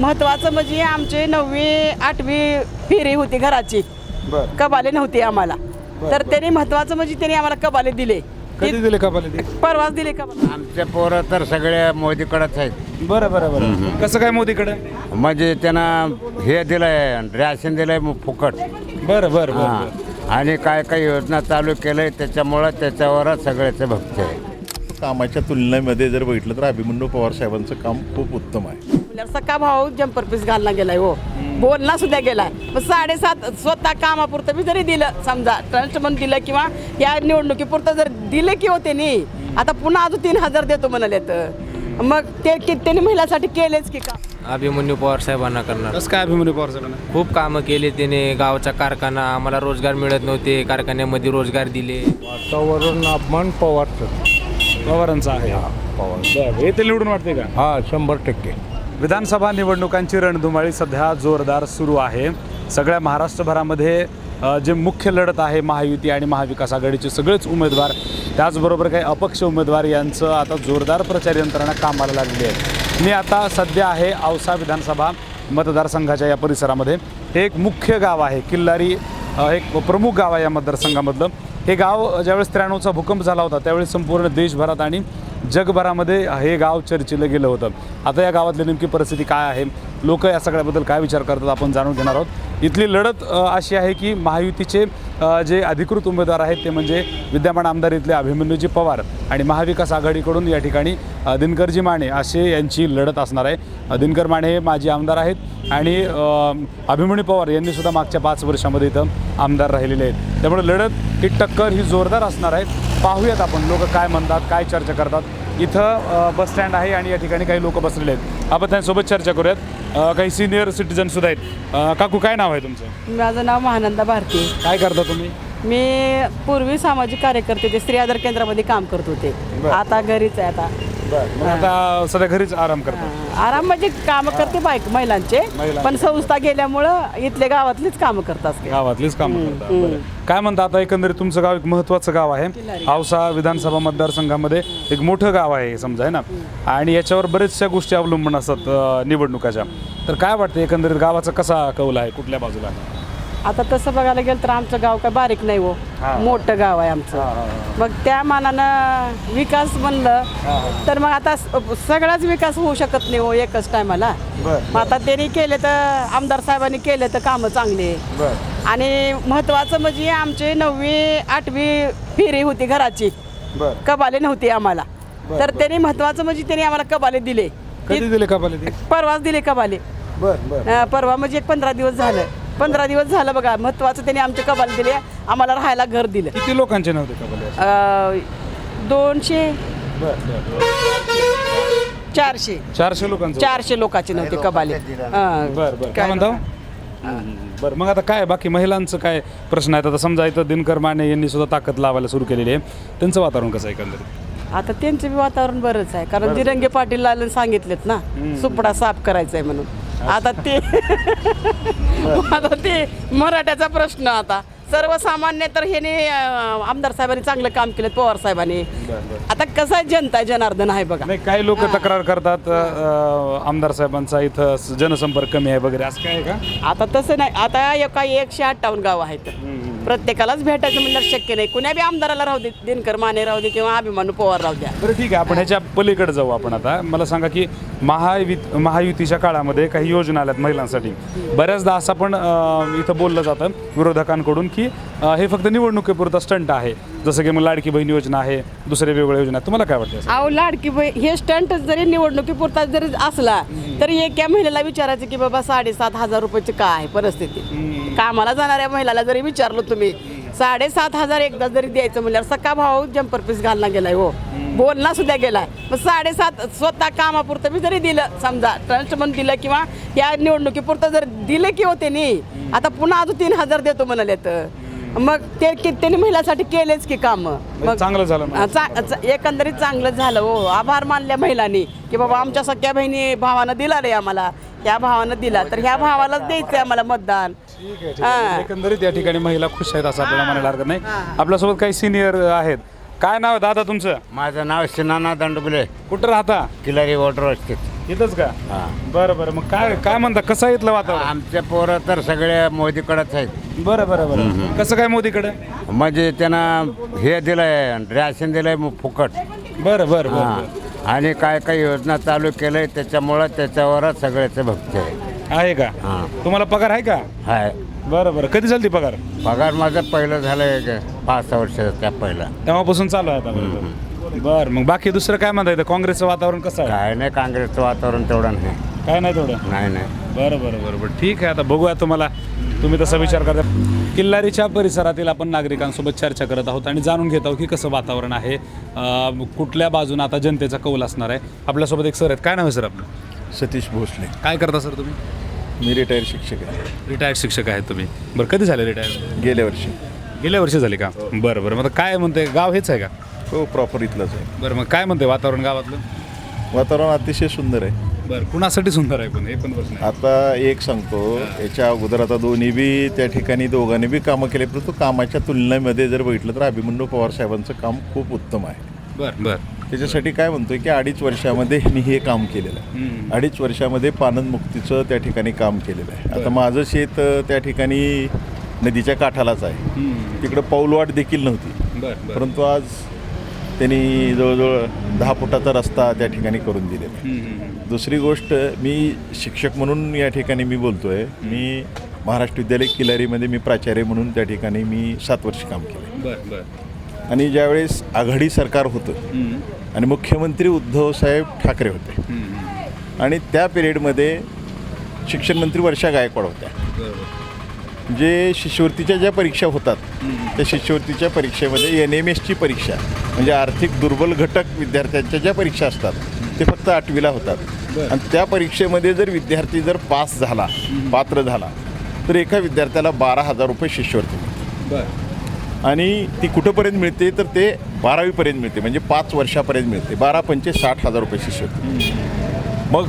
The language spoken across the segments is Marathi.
महत्वाचं म्हणजे आमची नववी आठवी फेरी होती घराची. बर. कबाले नव्हती आम्हाला. तर त्यांनी महत्वाचं म्हणजे त्यांनी आम्हाला कबाले दिले. कधी दिले कपाले? ते परवाच दिले कबाले आमचे पोरं तर सगळे मोदीकडेच आहेत. बरं बरं बरं. कसं काय मोदीकडे? म्हणजे त्यांना हे दिलंय रॅशन दिलंय मग फुकट. बरं बरं हा. बरं. आणि काय काय योजना चालू केलंय त्याच्यामुळं त्याच्यावरच सगळ्याचे भक्त आहे कामाच्या तुलनेमध्ये जर बघितलं तर अभिमन्यू पवार साहेबांचं काम खूप उत्तम आहे. म्हणल्यावर सका भाऊ जम्पर पीस घालला गेलाय हो. बोलला सुद्धा गेलाय. मग साडेसात स्वतः कामापुरतं बी जरी दिलं समजा ट्रस्ट म्हणून दिलं किंवा या निवडणुकीपुरतं जर दिलं की हो त्यांनी आता पुन्हा अजून तीन हजार देतो म्हणाले तर मग ते की त्यांनी महिलासाठी केलेच की का? अभिमन्यू पवार साहेबांना करणार. कसं काय अभिमन्यू पवार साहेबांना? खूप कामं केले त्याने गावचा कारखाना आम्हाला रोजगार मिळत नव्हते कारखान्यामध्ये रोजगार दिले. वातावरण अपमान पवारचं. पवारांचा आहे. पवार. बरं येथे निवडून वाटते का? हा शंभर टक्के. विधानसभा निवडणुकांची रणधुमाळी सध्या जोरदार सुरू आहे. सगळ्या महाराष्ट्रभरामध्ये जे मुख्य लढत आहे महायुती आणि महाविकास आघाडीचे सगळेच उमेदवार त्याचबरोबर काही अपक्ष उमेदवार यांचं आता जोरदार प्रचार यंत्रणा कामाला लागली आहे. मी आता सध्या आहे औसा विधानसभा मतदारसंघाच्या या परिसरामध्ये. हे एक मुख्य गाव आहे किल्लारी एक प्रमुख गाव आहे या मतदारसंघामधलं. हे गाव ज्यावेळेस त्र्याण्णवचा भूकंप झाला होता त्यावेळेस संपूर्ण देशभरात आणि जगभरामध्ये हे गाव चर्चेलं गेलं होतं. आता या गावातली नेमकी परिस्थिती काय आहे? लोक या सगळ्याबद्दल काय विचार करतात आपण जाणून घेणार आहोत. इथली लढत अशी आहे की महायुतीचे जे अधिकृत उमेदवार आहेत ते म्हणजे विद्यमान आमदार इथले अभिमन्यूजी पवार आणि महाविकास आघाडीकडून या ठिकाणी दिनकरजी माने असे यांची लढत असणार आहे. दिनकर माने हे माजी आमदार आहेत आणि अभिमन्यू पवार यांनीसुद्धा मागच्या पाच वर्षामध्ये इथं आमदार राहिलेले आहेत. त्यामुळे लढत ही टक्कर ही जोरदार असणार आहे. पाहूयात आपण लोक काय म्हणतात काय चर्चा करतात. इथं बस स्टँड आहे आणि या ठिकाणी काही लोक बसलेले आहेत. आपण त्यांच्यासोबत चर्चा करूयात. काही सिनियर सिटीजन सुद्धा आहेत. काकू काय नाव आहे तुमचं? माझं नाव महानंदा भारती. काय करता तुम्ही? मी पूर्वी सामाजिक कार्यकर्ते ते स्त्री आधार केंद्रामध्ये काम करत होते. आता घरीच आहे आता. मग आता सध्या घरीच आराम करता? आराम म्हणजे काम करते बाईक महिलांचे महिलांचे. पण संस्था गेल्यामुळं इथले गावातलीच काम करतात. गावातलीच काम करता बरं. काय म्हणता आता एकंदरीत तुमचं गाव एक महत्वाचं गाव आहे. औसा विधानसभा मतदारसंघामध्ये एक मोठं गाव आहे हे समजा आहे ना? आणि याच्यावर बरेचशा गोष्टी अवलंबून असतात अ, निवडणुकाच्या. तर काय वाटतं एकंदरीत गावाचा कसा कौल आहे कुठल्या बाजूला? आता तसं बघायला गेलं तर आमचं गाव काय बारीक नाही हो. मोठं गाव आहे आमचं. मग त्या मानानं विकास म्हणलं तर मग आता सगळाच विकास होऊ शकत नाही हो एकच टायमाला. मग आता त्यांनी केले तर आमदार साहेबांनी केले तर कामं चांगले. आणि महत्वाचं म्हणजे आमची नववी आठवी फेरी होती घराची. कबाले नव्हती आम्हाला. तर त्यांनी महत्वाचं म्हणजे त्यांनी आम्हाला कबाले दिले. कधी दिले कपाले ते? परवाच दिले कबाले परवा म्हणजे एक पंधरा दिवस झालं. पंधरा दिवस झालं बघा महत्वाचं त्यांनी आमचे कबाल दिले आम्हाला राहायला घर दिलं. किती लोकांचे नव्हते अं, दोनशे चारशे. चारशे लोकांचे चारशे लोकांचे नव्हते कबाले बर बर. काय म्हणता? बरं. मग आता काय बाकी महिलांचं काय प्रश्न आहेत? आता समजा इथं दिनकर माने यांनी सुद्धा ताकद लावायला सुरू केलेली आहे. त्यांचं वातावरण कसं आहे एकंदरीत? आता त्यांचं बी वातावरण बरंच आहे. कारण जिरंगे पाटील सांगितलेत ना सुपडा साफ करायचा आहे म्हणून. आता ते आता ते मराठ्याचा प्रश्न आता. सर्वसामान्य तर ह्याने आमदार साहेबांनी चांगलं काम केलं पवार साहेबांनी. आता कसं जनता जनार्दन आहे बघा. नाही काही लोक तक्रार करतात अं, आमदार साहेबांचा इथं स- जनसंपर्क कमी आहे वगैरे असं काय आहे का? आता तसं नाही. आता एका एकशे अठ्ठावन्न गाव आहेत. प्रत्येकालाच भेटायचं म्हणलं शक्य नाही. कुण्या बी आमदाराला राहू दे दिनकर माने राहू दे किंवा अभिमानू पवार राहू द्या. बरं ठीक आहे. आपण ह्याच्या पलीकडे जाऊ आपण आता. मला सांगा की महायुती महायुतीच्या काळामध्ये काही योजना आल्यात महिलांसाठी. बऱ्याचदा असं पण अं, इथं बोललं जातं विरोधकांकडून की अं, हे फक्त निवडणुकीपुरतं स्टंट आहे जसं की मग लाडकी बहीण योजना आहे दुसऱ्या वेगवेगळ्या योजना आहेत. तुम्हाला काय वाटतं? अहो लाडकी बाई हे स्टंट जरी निवडणुकीपुरता जरी असला तरी एका महिलेला विचारायचं की बाबा साडेसात हजार रुपयाची काय आहे परिस्थिती कामाला जाणाऱ्या महिलाला जरी विचारलं तुम्ही साडेसात हजार एकदा जरी द्यायचं म्हणल्यावर सका भाऊ जम्पर पीस घालला गेलाय हो. बोलला सुद्धा गेलाय. मग साडेसात स्वतः कामापुरतं बी जरी दिलं समजा ट्रस्ट म्हणून दिलं किंवा या निवडणुकीपुरतं जर दिलं की हो त्यांनी आता पुन्हा अजून तीन हजार देतो म्हणाले तर मग ते की त्यांनी महिलासाठी केलेच की काम. म्हणजे चांगलं झालं मग. चा- चा- एकंदरीत चांगलं झालं हो. आभार मानल्या महिलांनी की बाबा आमच्या सख्या बहिणी भावानं दिला रे आम्हाला. ह्या भावानं दिला तर ह्या भावालाच द्यायचंय आम्हाला मतदान. हा. एकंदरीत या ठिकाणी महिला खुश आहेत असं आपल्याला म्हणायला हरकत नाही. आपल्यासोबत काही सिनियर आहेत. काय नाव आहे दादा तुमचं? माझं नाव सिनाना दंडगुले कुठं राहता? किलारी वॉटर स्थित इथंच का? हा. बरं बरं. मग काय काय म्हणता? कसं आहे इथलं वातावरण? आमचे पोरं तर सगळे मोदीकडेच आहेत. बरं बरं बरं. कसं काय मोदीकडे? म्हणजे त्यानं हे दिलंय रॅशन दिलंय मग फुकट. बरं बरं हा. बरं. आणि काय काय योजना चालू केलंय त्याच्यामुळं त्याच्यावरच सगळ्याचे भक्त आहे. आहे का? हा. तुम्हाला पगार आहे का? हाय. बरं बरं. कधी झाली पगार? पगार माझं पहिलं झालंय पाच सहा वर्षाचं त्या पहिला. तेव्हापासून चालू आहे आता बरं मग बाकी दुसरं काय म्हणता येतं काँग्रेसचं वातावरण कसं आहे? काय नाही काँग्रेसचं वातावरण तेवढं नाही. काय नाही तेवढं? नाही नाही. बरं बरं बरं बरं. ठीक आहे आता बघूया तुम्हाला. तुम्ही तसा विचार करता. किल्लारीच्या परिसरातील आपण नागरिकांसोबत चर्चा करत आहोत आणि जाणून घेत आहोत की कसं वातावरण आहे. अं, कुठल्या बाजूनं आता जनतेचा कौल असणार आहे? आपल्यासोबत एक सर आहेत. काय नाव आहे सर आपलं? सतीश भोसले. काय करता सर तुम्ही? मी रिटायर शिक्षक आहे. रिटायर्ड शिक्षक आहेत तुम्ही. बरं कधी झाले रिटायर गेल्या वर्षी. गेल्या वर्षी झाले का? बरं बरं. मग आता काय म्हणते? गाव हेच आहे का? हो प्रॉपर इथलंच आहे. बरं मग काय म्हणते वातावरण गावातलं? वातावरण अतिशय सुंदर आहे. बरं कुणासाठी सुंदर आहे पण? हे पण प्रश्न आहे. आता एक सांगतो याच्या अगोदर आता दोन्ही बी त्या ठिकाणी दोघांनी बी कामं केले परंतु कामाच्या तुलनेमध्ये जर बघितलं तर अभिमन्यू पवार साहेबांचं काम खूप उत्तम आहे. बरं बरं. त्याच्यासाठी काय म्हणतोय की अडीच वर्षामध्ये ह्यांनी हे काम केलेलं आहे. अडीच वर्षामध्ये पानंद मुक्तीचं त्या ठिकाणी काम केलेलं आहे. आता माझं शेत अ, त्या ठिकाणी नदीच्या काठालाच आहे. तिकडं पाऊलवाट देखील नव्हती. बरं बरं. परंतु आज त्यांनी जवळजवळ दहा फुटाचा रस्ता त्या ठिकाणी करून दिलेला आहे. दुसरी गोष्ट मी शिक्षक म्हणून या ठिकाणी मी बोलतोय. मी महाराष्ट्र विद्यालय किलारीमध्ये मी प्राचार्य म्हणून त्या ठिकाणी मी सात वर्ष काम केलं आणि ज्यावेळेस आघाडी सरकार होतं आणि मुख्यमंत्री उद्धवसाहेब ठाकरे होते. आणि त्या पिरियडमध्ये शिक्षण मंत्री वर्षा गायकवाड होत्या. जे शिष्यवृत्तीच्या ज्या परीक्षा होतात त्या शिष्यवृत्तीच्या परीक्षेमध्ये एन एम एसची परीक्षा म्हणजे आर्थिक दुर्बल घटक विद्यार्थ्यांच्या ज्या परीक्षा असतात ते फक्त आठवीला होतात. आणि त्या परीक्षेमध्ये जर विद्यार्थी जर पास झाला पात्र झाला तर एका विद्यार्थ्याला बारा हजार रुपये शिष्यवृत्ती मिळते. बरं. आणि ती कुठंपर्यंत मिळते तर ते बारावीपर्यंत मिळते म्हणजे पाच वर्षापर्यंत मिळते. बारा पंचे साठ हजार रुपये शिष्यवृत्ती. मग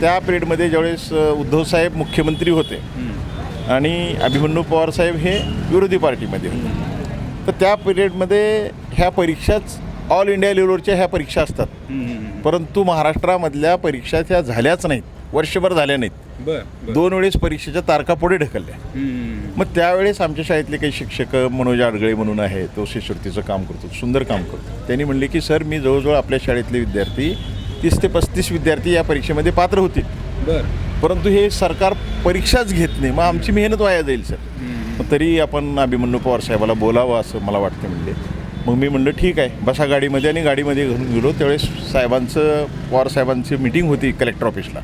त्या पिरियडमध्ये ज्यावेळेस उद्धवसाहेब मुख्यमंत्री होते आणि अभिमन्यू पवार साहेब हे विरोधी पार्टीमध्ये होते. तर त्या पिरियडमध्ये ह्या परीक्षाच ऑल इंडिया लेवलवरच्या ह्या परीक्षा असतात. परंतु महाराष्ट्रामधल्या परीक्षा त्या झाल्याच नाहीत. वर्षभर झाल्या नाहीत. दोन वेळेस परीक्षेच्या तारखा पुढे ढकलल्या मग त्यावेळेस आमच्या शाळेतले काही शिक्षक मनोज आडगळे म्हणून आहे तो शिष्यवृत्तीचं काम करतो सुंदर काम करतो. त्यांनी म्हणले की सर मी जवळजवळ आपल्या शाळेतले विद्यार्थी तीस ते पस्तीस विद्यार्थी या परीक्षेमध्ये पात्र होतील. बरं. परंतु हे सरकार परीक्षाच घेत नाही. मग आमची मेहनत वाया जाईल सर. तरी आपण अभिमन्यू पवार साहेबाला बोलावं असं मला वाटतं म्हणले मग मी म्हणलं ठीक आहे बसा गाडीमध्ये आणि गाडीमध्ये घेऊन गेलो. त्यावेळेस साहेबांचं पवार साहेबांची मिटिंग होती कलेक्टर ऑफिसला.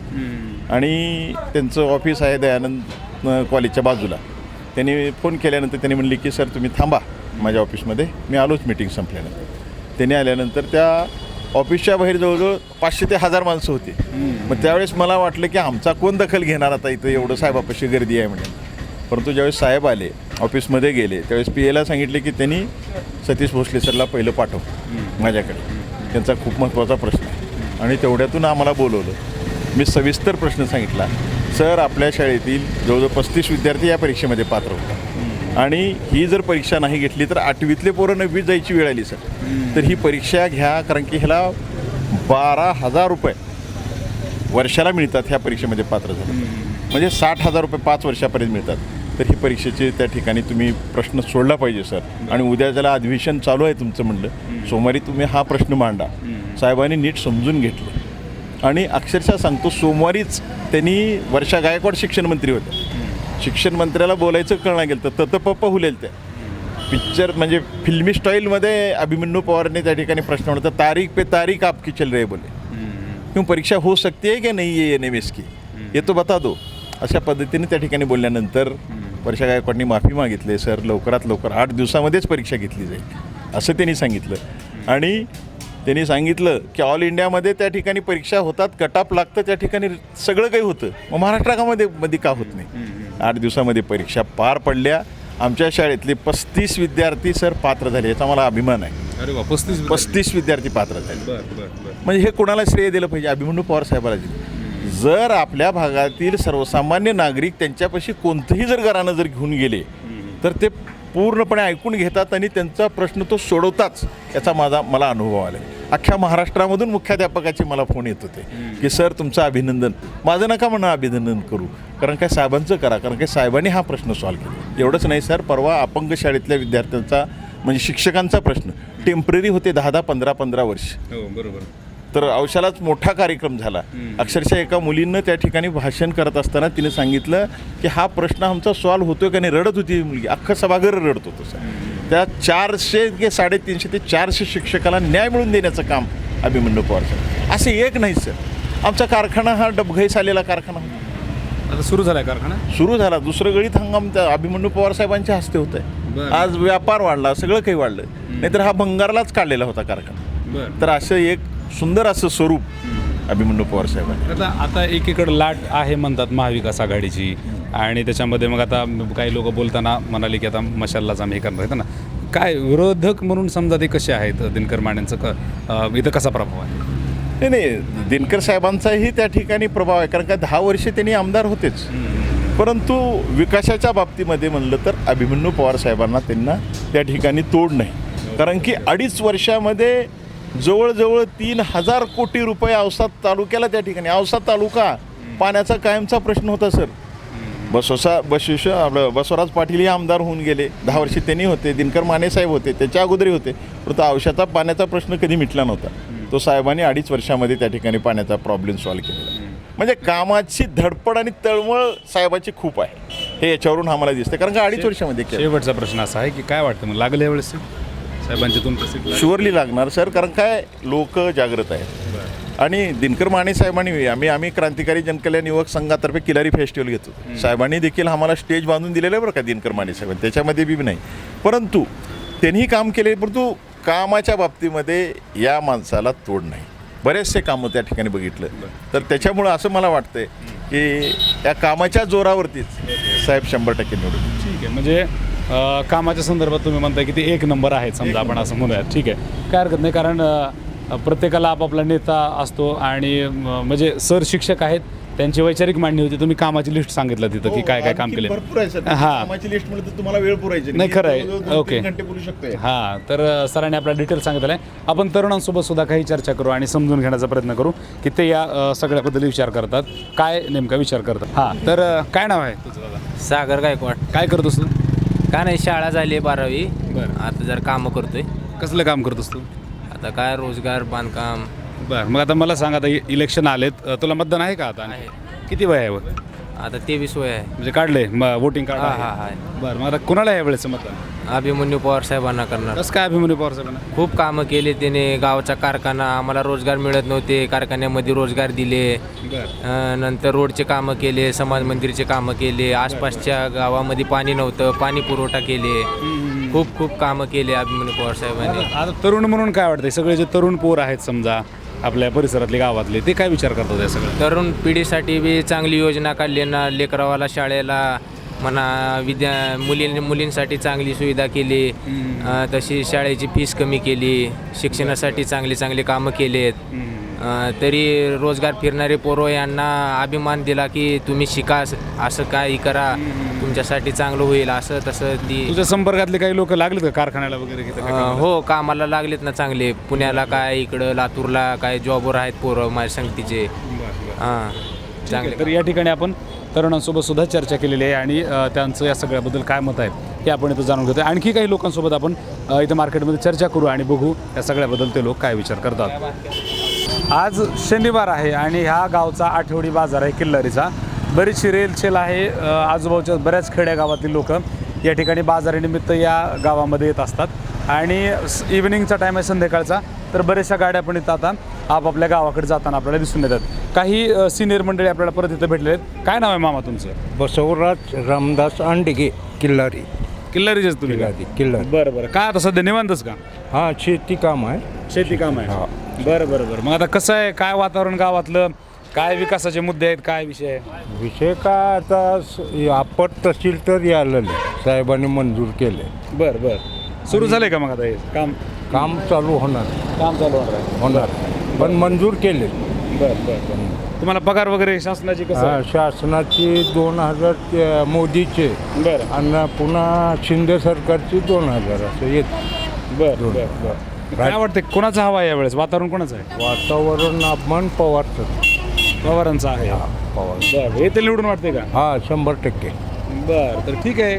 आणि त्यांचं ऑफिस आहे दयानंद कॉलेजच्या बाजूला. त्यांनी फोन केल्यानंतर त्यांनी म्हणले की सर तुम्ही थांबा माझ्या ऑफिसमध्ये. मी आलोच मिटिंग संपल्यानंतर. त्यांनी आल्यानंतर त्या ऑफिसच्या बाहेर जवळजवळ पाचशे ते हजार माणसं होती. मग त्यावेळेस मला वाटलं की आमचा कोण दखल घेणार आता इथं एवढं साहेबापाशी गर्दी आहे म्हणून. परंतु ज्यावेळेस साहेब आले ऑफिसमध्ये गेले त्यावेळेस पी एला सांगितले की त्यांनी सतीश भोसले सरला पहिलं पाठव माझ्याकडे. त्यांचा खूप महत्त्वाचा प्रश्न आहे. आणि तेवढ्यातून आम्हाला बोलवलं. मी सविस्तर प्रश्न सांगितला सर आपल्या शाळेतील जवळजवळ पस्तीस विद्यार्थी या परीक्षेमध्ये पात्र होतात आणि ही जर परीक्षा नाही घेतली तर आठवीतले पोरं नववीत जायची वेळ आली सर. तर ही परीक्षा घ्या कारण की ह्याला बारा हजार रुपये वर्षाला मिळतात ह्या परीक्षेमध्ये पात्र झालं. म्हणजे साठ हजार रुपये पाच वर्षापर्यंत मिळतात. तर ही परीक्षेचे त्या ठिकाणी तुम्ही प्रश्न सोडला पाहिजे सर. आणि उद्या ज्याला अधिवेशन चालू आहे तुमचं म्हणलं सोमवारी तुम्ही हा प्रश्न मांडा. साहेबांनी नीट समजून घेतलं. आणि अक्षरशः सांगतो सोमवारीच त्यांनी वर्षा गायकवाड शिक्षण मंत्री होत्या शिक्षण मंत्र्याला बोलायचं कळणं गेलं तर तत पप्पा हुलेल त्या पिक्चर म्हणजे फिल्मी स्टाईलमध्ये अभिमन्यू पवारने त्या ठिकाणी प्रश्न होता तारीख पे तारीख आपकी चल रही बोले. क्यों परीक्षा हो सकती है की नाही आहे एन एम एस की? हे तो बता दो. अशा पद्धतीने त्या ठिकाणी बोलल्यानंतर वर्षा गायकवाडनी माफी मागितली? सर लवकरात लवकर आठ दिवसामध्येच परीक्षा घेतली जाईल. असं त्यांनी सांगितलं. आणि त्यांनी सांगितलं की ऑल इंडियामध्ये त्या ठिकाणी परीक्षा होतात कटाप लागतं त्या ठिकाणी सगळं काही होतं. मग महाराष्ट्रामध्ये मध्ये का होत नाही? आठ दिवसामध्ये परीक्षा पार पडल्या. आमच्या शाळेतले पस्तीस विद्यार्थी सर पात्र झाले याचा मला अभिमान आहे. अरे वा पस्तीस पस्तीस विद्यार्थी पात्र झाले. म्हणजे हे कोणाला श्रेय दिलं पाहिजे? अभिमन्यू पवार साहेबाला दिलं. जर आपल्या भागातील सर्वसामान्य नागरिक त्यांच्यापाशी कोणतंही जर घरानं जर घेऊन गेले तर ते पूर्णपणे ऐकून घेतात आणि त्यांचा प्रश्न तो सोडवताच याचा माझा मला अनुभव आला अख्ख्या महाराष्ट्रामधून मुख्याध्यापकाचे मला फोन येत होते की सर तुमचं अभिनंदन माझं नका म्हणा अभिनंदन करू कारण काय साहेबांचं करा कारण काय साहेबांनी हा प्रश्न सॉल्व्ह केला. एवढंच नाही सर परवा अपंग शाळेतल्या विद्यार्थ्यांचा म्हणजे शिक्षकांचा प्रश्न टेंपररी होते दहा दहा पंधरा पंधरा वर्ष. हो बरोबर. तर औषधाच मोठा कार्यक्रम झाला. अक्षरशः एका मुलीनं त्या ठिकाणी भाषण करत असताना तिने सांगितलं की हा प्रश्न आमचा सॉल्व्ह होतोय का नाही रडत होती मुलगी अख्खं सभागृह रडत होतं सर. त्या चारशे ते साडेतीनशे ते चारशे शिक्षकाला न्याय मिळवून देण्याचं काम अभिमन्यू पवार सर असे एक नाही सर आमचा कारखाना हा डबघाईस आलेला कारखाना होता आता सुरू झालाय कारखाना? सुरू झाला. दुसरं गळीत हंगाम त्या अभिमन्यू पवार साहेबांच्या हस्ते होत. आहे आज व्यापार वाढला सगळं काही वाढलं नाहीतर हा भंगारलाच काढलेला होता कारखाना. तर असं एक सुंदर असं स्वरूप अभिमन्यू पवार साहेबांनी. आता एकीकडे लाट आहे म्हणतात महाविकास आघाडीची. आणि त्याच्यामध्ये मग आता काही लोक बोलताना म्हणाले की आता मशाललाच आम्ही हे करणार आहेत ना. काय विरोधक म्हणून समजा ते कसे आहेत दिनकर मानेंचं क इथं कसा प्रभाव आहे? नाही नाही दिनकर साहेबांचाही त्या ठिकाणी प्रभाव आहे. कारण का दहा वर्षे त्यांनी आमदार होतेच. परंतु विकासाच्या बाबतीमध्ये म्हणलं तर अभिमन्यू पवार साहेबांना त्यांना त्या ठिकाणी तोड नाही. कारण की अडीच वर्षामध्ये जवळजवळ तीन हजार कोटी रुपये औसा तालुक्याला त्या ठिकाणी. औसा तालुका पाण्याचा कायमचा प्रश्न होता सर. बसवसा बसविश आपलं बसवराज पाटील हे आमदार होऊन गेले. दहा वर्षे त्यांनी होते दिनकर माने साहेब होते त्याच्या अगोदरही होते. परंतु औषधाचा पाण्याचा प्रश्न कधी मिटला नव्हता. तो साहेबांनी अडीच वर्षामध्ये त्या ठिकाणी पाण्याचा प्रॉब्लेम सॉल्व्ह केलेला म्हणजे कामाची धडपड आणि तळमळ साहेबाची खूप आहे. हे याच्यावरून आम्हाला दिसतं कारण का अडीच वर्षामध्ये शेवटचा प्रश्न असा आहे की काय वाटतं मग? लागलं यावेळेस? साहेबांची प्रसिद्ध शुअरली लागणार सर कारण काय? लोक जागृत आहेत. आणि दिनकर माने साहेबांनी आम्ही आम्ही क्रांतिकारी जनकल्याण युवक संघातर्फे किलारी फेस्टिवल घेतो. साहेबांनी देखील आम्हाला स्टेज बांधून दिलेलं आहे बरं का दिनकर माने साहेबांनी त्याच्यामध्ये बी नाही. परंतु त्यांनीही काम केले परंतु कामाच्या बाबतीमध्ये या माणसाला तोड नाही. बरेचसे कामं त्या ठिकाणी बघितलं. तर त्याच्यामुळं असं मला वाटतंय की या कामाच्या जोरावरतीच साहेब शंभर टक्के निवडून. ठीक आहे. म्हणजे कामाच्या संदर्भात तुम्ही म्हणताय की ते एक नंबर आहे समजा आपण असं म्हणूयात. ठीक आहे. काय हरकत नाही कारण प्रत्येकाला आपापला नेता असतो आणि म्हणजे सर शिक्षक आहेत त्यांची वैचारिक मांडणी होती. तुम्ही कामाची लिस्ट सांगितलं तिथं की काय काय काम केले भरपूर आहे सर. हां. कामाची लिस्ट म्हणलं तर तुम्हाला वेळ पुरायची नाही, खरं आहे. ओके. घंटे बोलू शकतोय. हां तर सरांनी आपला डिटेल सांगितलं आहे. आपण तरुणांसोबत सुद्धा काही चर्चा करू आणि समजून घेण्याचा प्रयत्न करू की ते या सगळ्याबद्दल विचार करतात. काय नेमका विचार करतात? हां तर काय नाव आहे तुझं सागर गायकवाड. काय करतोस तू? का नाही शाळा झाली बारावी. बरं. आता जर कामं करतोय. कसलं काम करतोस तू? आता काय रोजगार बांधकाम? बरं मग आता मला सांग आता इ- इलेक्शन आलेत. अ, तुला मतदान आहे का आता. किती वय आहे? आता तेवीस वय आहे. म्हणजे काढले वोटिंग कार्ड हा आहे. हा हा. बरं मग आता कुणाला आहे मतदान? अभिमन्यू पवार साहेबांना करणार. कसं काय अभिमन्यू पवार साहेबांना? खूप कामं केले त्याने गावचा कारखाना आम्हाला रोजगार मिळत नव्हते कारखान्यामध्ये रोजगार दिले. अं, नंतर रोडचे कामं केले समाज मंदिरचे कामं केले आसपासच्या गावामध्ये पाणी नव्हतं पाणी पुरवठा केले. खूप खूप कामं केले अभिमन्यू पवार साहेबांनी. आता तरुण म्हणून काय वाटतंय? सगळे जे तरुण पोर आहेत समजा आपल्या परिसरातले गावातले ते काय विचार करतात या सगळं तरुण पिढीसाठी बी चांगली योजना काढली ना लेकरावाला शाळेला म्हणा विद्या मुली मुलींसाठी चांगली सुविधा केली. अं, तशी शाळेची फीस कमी केली. शिक्षणासाठी चांगली चांगली कामं केलेत. अं, तरी रोजगार फिरणारे पोरं यांना अभिमान दिला की तुम्ही शिका असं काही करा. तुमच्यासाठी चांगलं होईल असं तसं ती तुझ्या संपर्कातले काही लोक लागलेत का कारखान्याला वगैरे की काय अं, हो कामाला लागलेत ना चांगले. पुण्याला काय इकडं लातूरला काय जॉबवर आहेत पोरं माझ्या संगतीचे. हां चांगले. तर या ठिकाणी आपण तरुणांसोबत सुद्धा चर्चा केलेली आहे आणि अ, त्यांचं या सगळ्याबद्दल काय मत आहे हे आपण इथं जाणून घेतो आणखी काही लोकांसोबत आपण अ, इथं मार्केटमध्ये चर्चा करू आणि बघू या सगळ्याबद्दल ते लोक काय विचार करतात. आज शनिवार आहे आणि ह्या गावचा आठवडी बाजार आहे किल्लारीचा. बरीचशी रेलचेल आहे. आजूबाजूच्या बऱ्याच खेड्या गावातील लोक या ठिकाणी बाजारानिमित्त या गावामध्ये येत असतात. आणि इव्हिनिंगचा टाईम आहे संध्याकाळचा तर बऱ्याचशा गाड्या पण इथं आता. आपापल्या गावाकडे जाताना आपल्याला दिसून येतात. काही सिनियर मंडळी आपल्याला परत इथं भेटले आहेत. काय नाव आहे मामा तुमचं? बसवराज रामदास अंडगे किल्लारी. किल्लारीचेच तुम्ही? किल्लारी किल्लारी. बरं बरं. काय आता सध्या निवांतच का? हां शेती काम आहे. शेती काम आहे. बरं बरं बरं. मग आता कसं आहे? काय वातावरण गावातलं? काय विकासाचे मुद्दे आहेत? काय विषय आहे? विषय काय आता स- आपट तहसील तर यायला साहेबांनी मंजूर केले. बरं बरं. सुरू झाले का मग आता हे काम? काम चालू होणार. काम चालू होणार आहे. होणार. पण मंजूर केले. बर बर बर. तुम्हाला पगार वगैरे शासनाची कसं हा, आहे? शासनाची दोन हजार ते मोदीचे. बरं. आणि पुन्हा शिंदे सरकारची दोन हजार असं येत. बर. बर बर. काय वाटते कोणाचा हवा आहे यावेळेस? वातावरण कोणाचं आहे? वातावरण अपमान पवारचं पवारांचा आहे. पवार. बर हे ते निवडून वाटते का? हा शंभर टक्के. बर तर ठीक आहे.